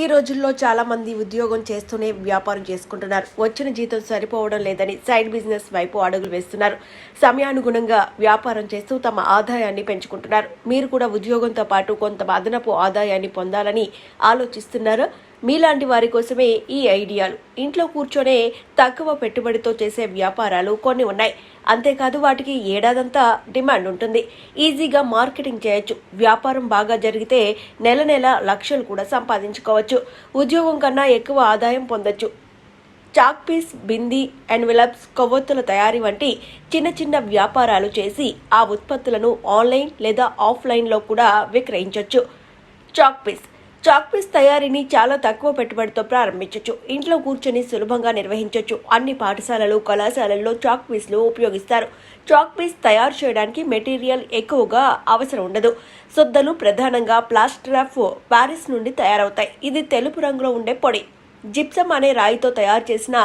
ఈ రోజుల్లో చాలా మంది ఉద్యోగం చేస్తూనే వ్యాపారం చేసుకుంటున్నారు. వచ్చిన జీతం సరిపోవడం లేదని సైడ్ బిజినెస్ వైపు అడుగులు వేస్తున్నారు. సమయానుగుణంగా వ్యాపారం చేస్తూ తమ ఆదాయాన్ని పెంచుకుంటున్నారు. మీరు కూడా ఉద్యోగంతో పాటు కొంత అదనపు ఆదాయాన్ని పొందాలని ఆలోచిస్తున్నారు? మీలాంటి వారి కోసమే ఈ ఐడియాలు. ఇంట్లో కూర్చొనే తక్కువ పెట్టుబడితో చేసే వ్యాపారాలు కొన్ని ఉన్నాయి. అంతేకాదు వాటికి ఏడాదంతా డిమాండ్ ఉంటుంది. ఈజీగా మార్కెటింగ్ చేయొచ్చు. వ్యాపారం బాగా జరిగితే నెల నెల లక్షలు కూడా సంపాదించుకోవచ్చు. ఉద్యోగం కన్నా ఎక్కువ ఆదాయం పొందొచ్చు. చాక్ పీస్ బింది ఎన్వెలప్స్ కొవ్వొత్తుల తయారీ వంటి చిన్న చిన్న వ్యాపారాలు చేసి ఆ ఉత్పత్తులను ఆన్లైన్ లేదా ఆఫ్లైన్లో కూడా విక్రయించవచ్చు చాక్ పీస్. చాక్ పీస్ తయారీని చాలా తక్కువ పెట్టుబడితో ప్రారంభించవచ్చు ఇంట్లో కూర్చొని సులభంగా నిర్వహించవచ్చు అన్ని పాఠశాలలు కళాశాలల్లో చాక్పీస్లు ఉపయోగిస్తారు. చాక్ పీస్ తయారు చేయడానికి మెటీరియల్ ఎక్కువగా అవసరం ఉండదు. సొద్దలు ప్రధానంగా ప్లాస్టర్ ఆఫ్ ప్యారిస్ నుండి తయారవుతాయి. ఇది తెలుపు రంగులో ఉండే పొడి. జిప్సమ్ అనే రాయితో తయారు చేసిన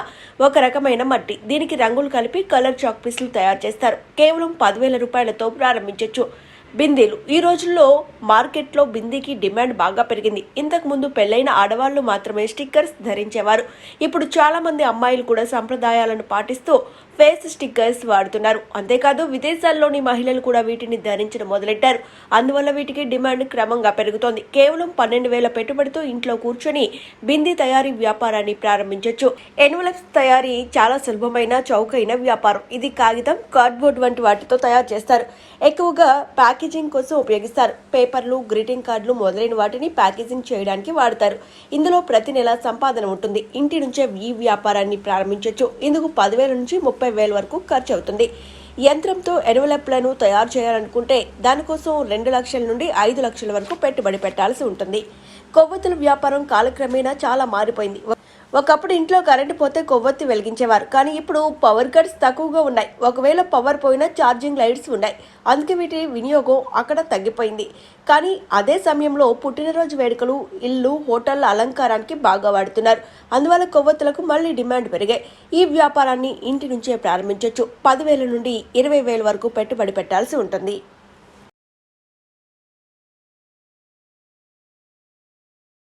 ఒక రకమైన మట్టి. దీనికి రంగులు కలిపి కలర్ చాక్పీస్లు తయారు చేస్తారు. కేవలం పదివేల రూపాయలతో ప్రారంభించవచ్చు బిందీలు. ఈ రోజుల్లో మార్కెట్లో బిందీకి డిమాండ్ బాగా పెరిగింది. ఇంతకుముందు పెళ్ళైన ఆడవాళ్ళు మాత్రమే స్టిక్కర్స్ ధరించేవారు. ఇప్పుడు చాలామంది అమ్మాయిలు కూడా సంప్రదాయాలను పాటిస్తూ ఫేస్ స్టిక్కర్స్ వాడుతున్నారు. అంతేకాదు విదేశాల్లోని మహిళలు కూడా వీటిని ధరించడం మొదలెట్టారు. అందువల్ల వీటికి డిమాండ్ క్రమంగా పెరుగుతోంది. కేవలం పన్నెండు వేల పెట్టుబడితో ఇంట్లో కూర్చొని బిందీ తయారీ వ్యాపారాన్ని ప్రారంభించవచ్చు ఎన్వలప్స్ తయారీ చాలా సులభమైన చౌకైన వ్యాపారం. ఇది కాగితం కార్డ్బోర్డ్ వంటి వాటితో తయారు చేస్తారు. ఎక్కువగా ప్యాకేజింగ్ కోసం ఉపయోగిస్తారు. పేపర్లు గ్రీటింగ్ కార్డులు మొదలైన వాటిని ప్యాకేజింగ్ చేయడానికి వాడతారు. ఇందులో ప్రతి నెల సంపాదన ఉంటుంది. ఇంటి నుంచే ఈ వ్యాపారాన్ని ప్రారంభించవచ్చు ఇందుకు పదివేల నుంచి ముప్పై వేల వరకు ఖర్చు అవుతుంది. యంత్రంతో ఎన్వలప్లను తయారు చేయాలనుకుంటే దానికోసం రెండు లక్షల నుండి ఐదు లక్షల వరకు పెట్టుబడి పెట్టాల్సి ఉంటుంది. కొవ్వొత్తుల వ్యాపారం కాలక్రమేణా చాలా మారిపోయింది. ఒకప్పుడు ఇంట్లో కరెంటు పోతే కొవ్వొత్తి వెలిగించేవారు. కానీ ఇప్పుడు పవర్ కట్స్ తక్కువగా ఉన్నాయి. ఒకవేళ పవర్ పోయినా ఛార్జింగ్ లైట్స్ ఉన్నాయి. అందుకే వీటి వినియోగం అక్కడ తగ్గిపోయింది. కానీ అదే సమయంలో పుట్టినరోజు వేడుకలు ఇల్లు హోటళ్ళ అలంకారానికి బాగా వాడుతున్నారు. అందువల్ల కొవ్వొత్తులకు మళ్ళీ డిమాండ్ పెరిగాయి. ఈ వ్యాపారాన్ని ఇంటి నుంచే ప్రారంభించవచ్చు పదివేల నుండి ఇరవై వేల వరకు పెట్టుబడి పెట్టాల్సి ఉంటుంది.